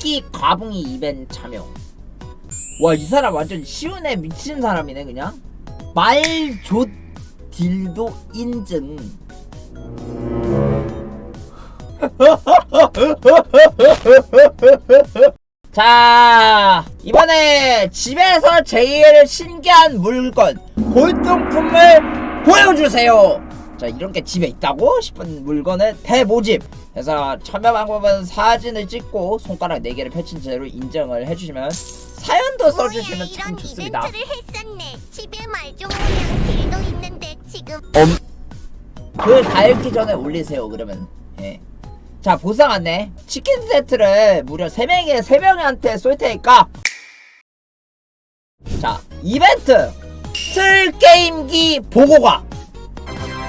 쓰라끼 과붕이 이벤트 참여. 와 이 사람 완전 쉬운 애 미친 사람이네 그냥. 말조 딜도 인증. 자 이번에 집에서 제일 신기한 물건 골동품을 보여주세요 자 이런 게 집에 있다고? 싶은 물건을 대모집. 그래서 참여 방법은 사진을 찍고 손가락 4개를 펼친 채로 인정을 해주시면 사연도 써주시면 뭐야, 참 이런 좋습니다. 이벤트를 했었네. 집에 말종모양 길도 있는데 지금. 그 달기 전에 올리세요 그러면. 예. 자 보상 안내. 치킨 세트를 무려 3명에 3명한테 쏠 테니까. 자 이벤트. 틀 게임기 보고가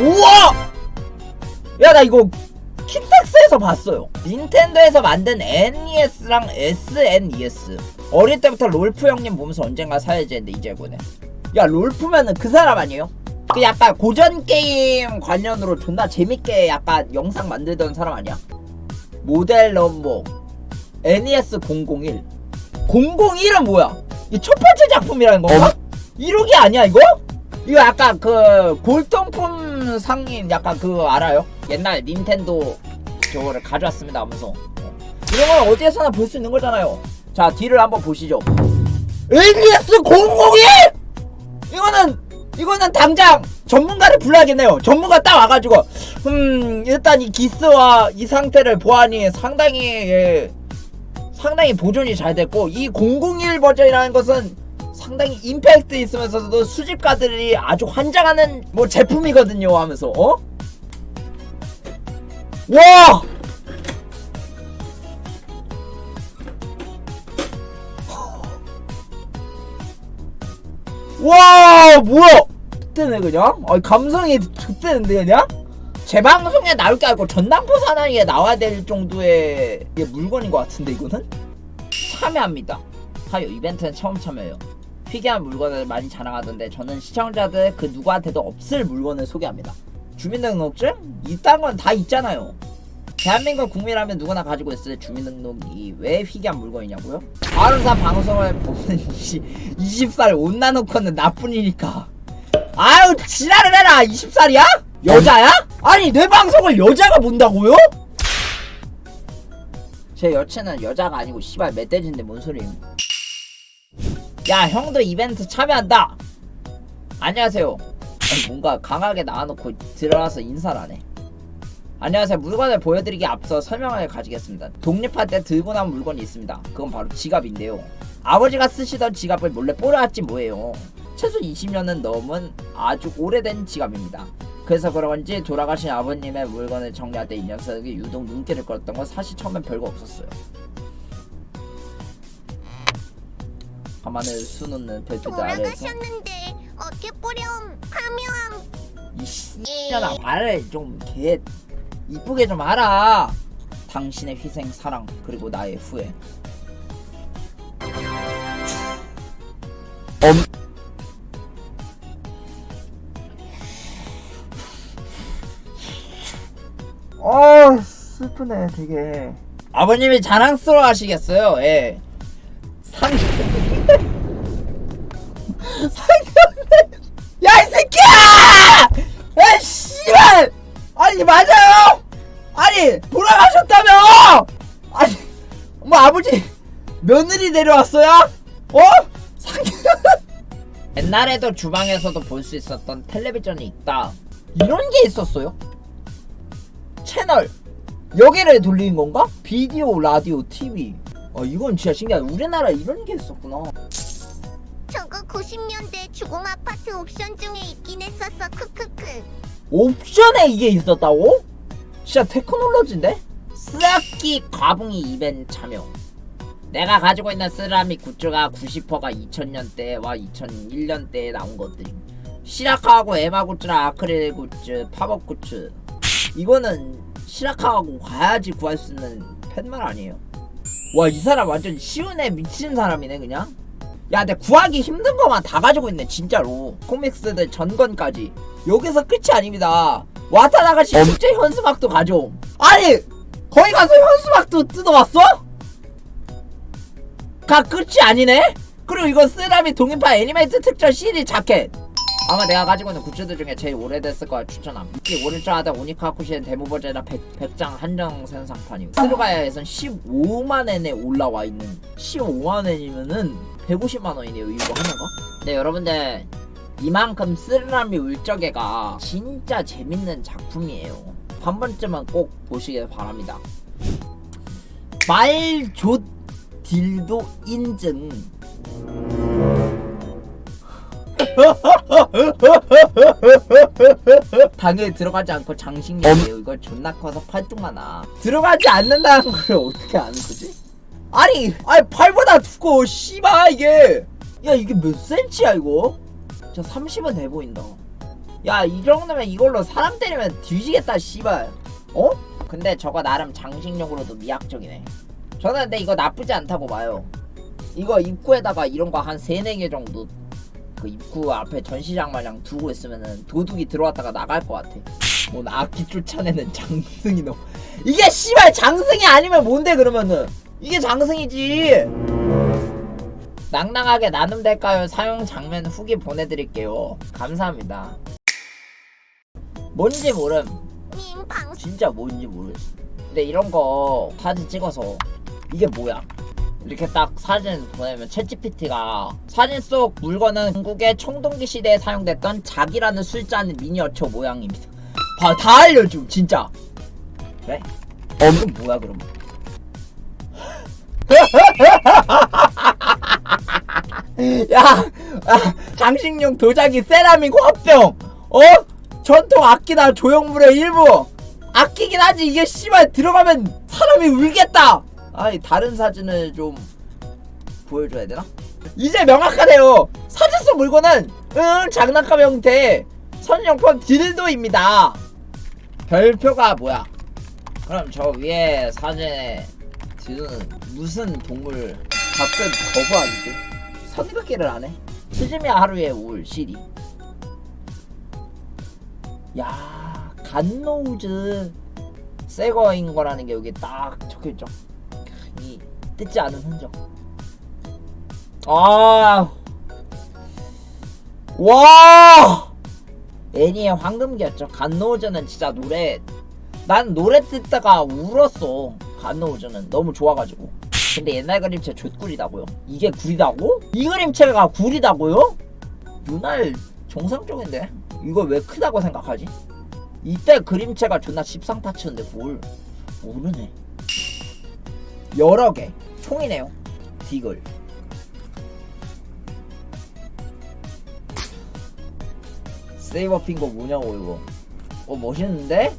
우와 야 나 이거 킨텍스에서 봤어요 닌텐도에서 만든 NES랑 SNES 어릴 때부터 롤프 형님 보면서 언젠가 사야지 했는데 이제 보네 야 롤프면은 그 사람 아니에요? 그 약간 고전 게임 관련으로 존나 재밌게 약간 영상 만들던 사람 아니야? 모델 넘버 NES 001 001은 뭐야? 이 첫 번째 작품이라는 건가? 1호기 아니야 이거? 이거 약간 그 골동품 상인 약간 그거 알아요? 옛날 닌텐도 저거를 가져왔습니다 하면서 이런 건 어디에서나 볼 수 있는 거잖아요 자 뒤를 한번 보시죠 NES 001! 이거는 이거는 당장 전문가를 불러야겠네요. 전문가 딱 와가지고 음 일단 이 기스와 이 상태를 보아니 상당히 예, 상당히 보존이 잘 됐고 이 001 버전이라는 것은 상당히 임팩트 있으면서도 수집가들이 아주 환장하는 뭐 제품이거든요 하면서 어? 와! 와 뭐야? 그때네 그냥? 아 감성이 그때는데 그냥? 제 방송에 나올 게 아니고 전당포 사나이에 나와야 될 정도의 물건인 것 같은데 이거는? 참여합니다. 하요. 이벤트는 처음 참여해요 희귀한 물건을 많이 자랑하던데 저는 시청자들 그 누구한테도 없을 물건을 소개합니다 주민등록증? 이딴 건 다 있잖아요 대한민국 국민이라면 누구나 가지고 있을 주민등록이 왜 희귀한 물건이냐고요? 아름사 방송을 보는 20, 20살 옷 나놓고는 나뿐이니까 아유 지랄을 해라 20살이야? 여자야? 아니 내 방송을 여자가 본다고요? 제 여친은 여자가 아니고 씨발 멧돼지인데 뭔 소리임 야 형도 이벤트 참여한다 안녕하세요 아니, 뭔가 강하게 나와놓고 들어와서 인사를 안해 안녕하세요. 물건을 보여드리기 앞서 설명을 가지겠습니다. 독립할 때 들고 나온 물건이 있습니다. 그건 바로 지갑인데요. 아버지가 쓰시던 지갑을 몰래 뽀려왔지 뭐예요. 최소 20년은 넘은 아주 오래된 지갑입니다. 그래서 그런지 돌아가신 아버님의 물건을 정리할 때 이 녀석이 유독 눈길을 끌었던 건 사실 처음엔 별거 없었어요. 가만을 수놓는 별빛 아래에서 돌아가셨는데 어떻게 뿌렴 하면 이 씨년아 말을 좀개 이쁘게 좀 하라. 당신의 희생, 사랑 그리고 나의 후회. 엄. 어 슬프네 되게. 아버님이 자랑스러워 하시겠어요. 예. 상. 상견례. 야이 새끼야! 야 씨발! 아니 맞아요! 아니 돌아가셨다며! 아니 뭐 아버지 며느리 내려왔어요? 어? 상견 옛날에도 주방에서도 볼 수 있었던 텔레비전이 있다. 이런 게 있었어요? 채널 여기를 돌리는 건가? 비디오, 라디오, TV. 어 이건 진짜 신기하다. 우리나라에 이런 게 있었구나. 저거 90년대 주공 아파트 옵션 중에 있긴 했었어 크크크 옵션에 이게 있었다고? 진짜 테크놀로지인데? 쓰라끼 과붕이 이벤트 참여 내가 가지고 있는 쓰라미 굿즈가 90%가 2000년대와 2001년대에 나온 것들임 시라카하고 에마 굿즈랑 아크릴 굿즈, 팝업 굿즈 이거는 시라카하고 가야지 구할 수 있는 팻말 아니에요 와 이 사람 완전 쉬운 애 미친 사람이네 그냥 야, 근데 구하기 힘든 것만 다 가지고 있네, 진짜로. 코믹스들 전권까지. 여기서 끝이 아닙니다. 와타나가 시 실제 현수막도 가져. 아니, 거기 가서 현수막도 뜯어왔어? 끝이 아니네? 그리고 이거 쓰라미 동인파 애니메이트 특전 CD 자켓 아마 내가 가지고 있는 굿즈들 중에 제일 오래됐을 거야 추천함. 이게 오늘자하다 오니카쿠시엔 데모 버전이라 100, 장 한정 생산판이고. 스루가야에선 15만엔에 올라와 있는 15만엔이면은 150만원이네요 이거 하나가? 네 여러분들. 이만큼 쓰라미 울적애가 진짜 재밌는 작품이에요. 한 번쯤은 꼭 보시길 바랍니다. 말조 딜도 인증 당연히 들어가지 않고 장식용이에요. 이거 존나 커서 팔뚝만 아. 들어가지 않는다는 걸 어떻게 아는 거지? 아니, 아니 팔보다 두꺼워. 씨발 이게. 야 이게 몇 센치야 이거? 저 30은 돼 보인다. 야 이 정도면 이걸로 사람 때리면 뒤지겠다 씨발. 어? 근데 저거 나름 장식용으로도 미학적이네. 저는 근데 이거 나쁘지 않다고 봐요. 이거 입구에다가 이런 거 한 3, 4개 정도 그 입구 앞에 전시장 마냥 두고 있으면은 도둑이 들어왔다가 나갈 것 같아. 뭔 악기 쫓아내는 장승이 너. 이게 씨발 장승이 아니면 뭔데 그러면은 이게 장승이지. 낭낭하게 나눔될까요? 사용 장면 후기 보내드릴게요. 감사합니다. 뭔지 모름. 진짜 뭔지 모르겠어. 근데 이런 거 사진 찍어서 이게 뭐야? 이렇게 딱 사진 보내면 챗GPT가 사진 속 물건은 중국의 청동기 시대에 사용됐던 작이라는 숫자는 미니어처 모양입니다. 봐, 다 알려줘, 진짜. 그래? 어, 그럼 뭐야, 그럼? 야, 아, 장식용 도자기 세라믹 화병, 어? 전통 악기나 조형물의 일부. 아끼긴 하지 이게 씨발 들어가면 사람이 울겠다. 아니 다른 사진을 좀 보여줘야 되나? 이제 명확하네요. 사진 속 물건은 응 장난감 형태 선용품 딜도입니다. 별표가 뭐야? 그럼 저 위에 사진에 딜도는 무슨 동물 답변 거부하는데? 선긋기를 안 해? 스즈미야 하루에 올 시리. 야 간노우즈 새거인 거라는 게 여기 딱 적혀있죠 이 뜯지 않은 흔적 아 와! 애니의 황금기였죠. 간노우즈는 진짜 노래 난 노래 듣다가 울었어. 간노우즈는 너무 좋아가지고. 근데 옛날 그림체 좆구리다고요. 이게 구리다고? 이 그림체가 구리다고요? 윤활 정상적인데 이걸 왜 크다고 생각하지? 이때 그림체가 존나 십상타치는데 뭘 모르네. 여러 개 총이네요. 디글. 세이버 핑거 뭐냐고 이거. 어 멋있는데?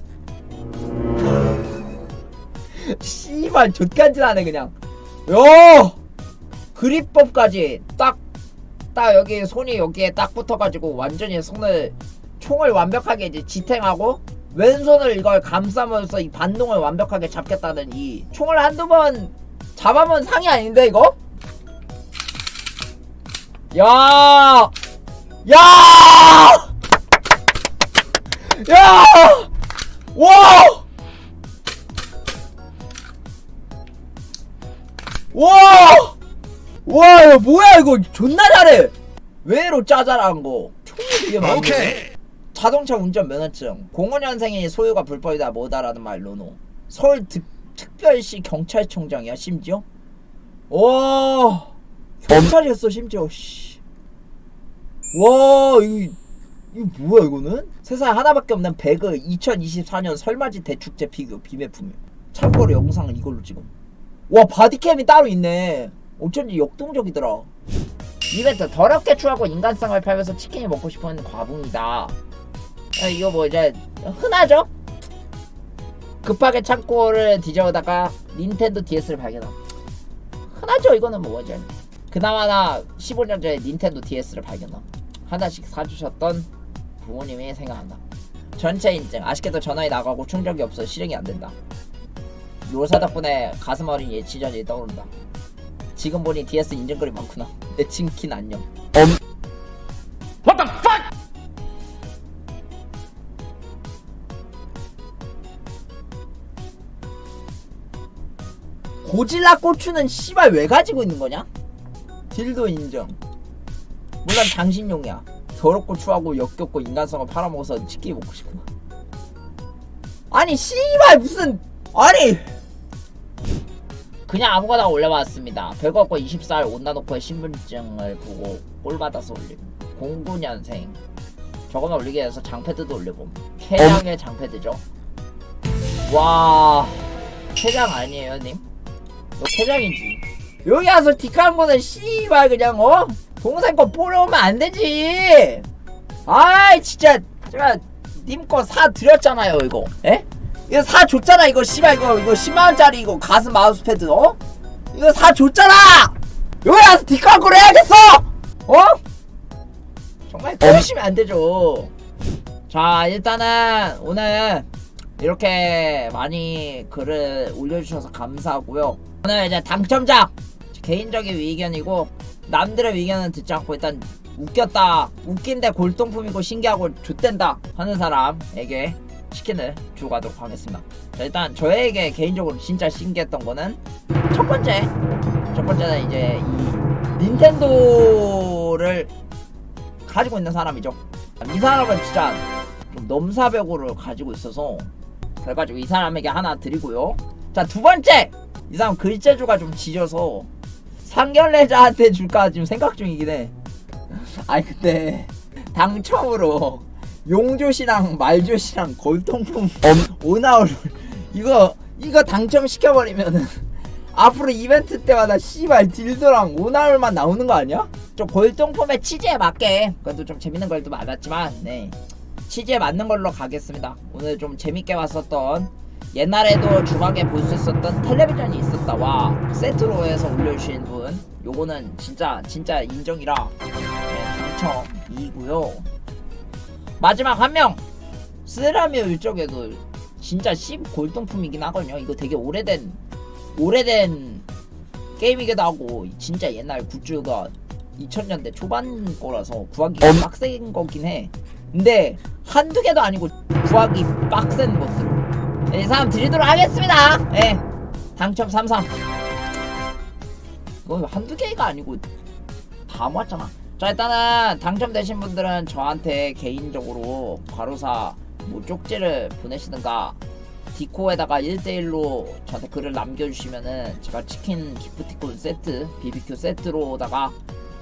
씨발 좆간질하네 그냥. 야 그립법까지 딱 딱 여기 손이 여기에 딱 붙어가지고 완전히 손을 총을 완벽하게 이제 지탱하고 왼손을 이걸 감싸면서 이 반동을 완벽하게 잡겠다는 이 총을 한두 번 잡으면 상이 아닌데 이거? 야! 야! 야! 와! 와! 와, 이거 뭐야 이거 존나 잘해. 왜로 짜잘한 거? 총이 되게 많네. 오케이. 자동차 운전 면허증. 05년생이 소유가 불법이다 뭐다라는 말로노. 서울 특, 특별시 경찰청장이야 심지어? 와! 경찰이었어 심지어. 씨. 와 이거 이거 뭐야 이거는? 세상에 하나밖에 없는 배그 2024년 설맞이 대축제 피규어 비매품이야 참고로 영상은 이걸로 찍어 와 바디캠이 따로 있네. 어쩐지 역동적이더라. 이벤트 더럽게 추하고 인간성을 팔면서 치킨이 먹고 싶어하는 과붕이다. 아, 이거 뭐 이제 흔하죠? 급하게 창고를 뒤져오다가 닌텐도 DS를 발견함. 흔하죠 이거는 뭐 이제. 그나마 나 15년 전에 닌텐도 DS를 발견함. 하나씩 사주셨던 부모님이 생각난다. 전체 인증. 아쉽게도 전화에 나가고 충전기 없어 실행이 안 된다. 요사 덕분에 가슴 어린 예치전이 떠오른다. 지금 보니 DS 인증글이 많구나. 내 친킨 안녕. What 고질라 고추는 씨발 왜 가지고 있는 거냐? 딜도 인정. 물론 당신용이야. 더럽고 추하고 역겹고 인간성을 팔아먹어서 치킨 먹고 싶어. 아니 씨발 무슨 아니 그냥 아무거나 올려봤습니다. 별거 없고 24일 온나놓고의 신분증을 보고 꼴 받아서 올림. 09년생. 저거만 올리게 해서 장패드도 올려봄. 캐장의 장패드죠. 와 캐장 아니에요 님? 너 캐장이지. 여기 와서 디카한 거는 씨발 그냥 어? 동생 거 보려오면 안 되지. 아이 진짜 제가 님거 사 드렸잖아요 이거. 에? 이거 사 줬잖아 이거 씨발 이거 이거 10만 원짜리 이거 가슴 마우스 패드 어? 이거 사 줬잖아. 여기 와서 디카한 걸 해야겠어. 어? 정말 그러시면 안 되죠. 자 일단은 오늘 이렇게 많이 글을 올려주셔서 감사하고요. 오늘 이제 당첨자 개인적인 의견이고 남들의 의견은 듣지 않고 일단 웃겼다, 웃긴데 골동품이고 신기하고 좋댄다 하는 사람에게 치킨을 주고 가도록 하겠습니다. 자, 일단 저에게 개인적으로 진짜 신기했던 거는 첫 번째, 첫 번째는 이제 이 닌텐도를 가지고 있는 사람이죠. 이 사람은 진짜 좀 넘사벽으로 가지고 있어서 그래가지고 이 사람에게 하나 드리고요. 자 두 번째 이 사람 글재주가 좀 지져서 상견례자한테 줄까 지금 생각 중이긴 해. 아니 근데 당첨으로 용조씨랑 말조씨랑 골동품 오나올 이거 이거 당첨 시켜버리면은 앞으로 이벤트 때마다 씨발 딜도랑 오나올만 나오는 거 아니야? 좀 골동품의 취지에 맞게 그래도 좀 재밌는 걸도 많았지만 네 취지에 맞는 걸로 가겠습니다. 오늘 좀 재밌게 봤었던 옛날에도 주방에 볼 수 있었던 텔레비전이 있었다. 와 세트로 해서 올려주신 분 요거는 진짜 진짜 인정이라 네, 당첨이고요. 마지막 한명 쓰라미오 이쪽에도 진짜 10 골동품이긴 하거든요. 이거 되게 오래된 오래된 게임이기도 하고 진짜 옛날 굿즈가 2000년대 초반 거라서 구하기가 빡센 거긴 해. 근데 한두 개도 아니고 구하기 빡센 것들. 이 사람 드리도록 하겠습니다. 예. 당첨 33. 이거 한두 개가 아니고 다 모았잖아. 자 일단은 당첨되신 분들은 저한테 개인적으로 바로사 뭐 쪽지를 보내시든가 디코에다가 1대1로 저한테 글을 남겨주시면은 제가 치킨 기프티콘 세트 BBQ 세트로다가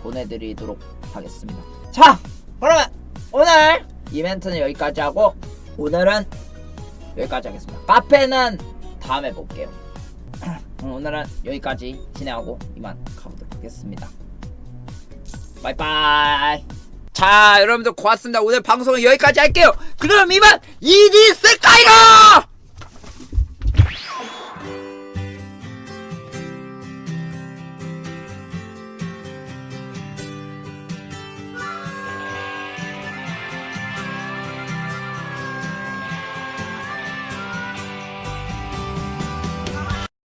보내드리도록 하겠습니다. 자 그러면 오늘 이벤트는 여기까지 하고 오늘은 여기까지 하겠습니다. 카페는 다음에 볼게요. 오늘은 여기까지 진행하고 이만 가보도록 하겠습니다. 바이바이. 자, 여러분들 고맙습니다. 오늘 방송은 여기까지 할게요. 그럼 이만 이디 스카이로!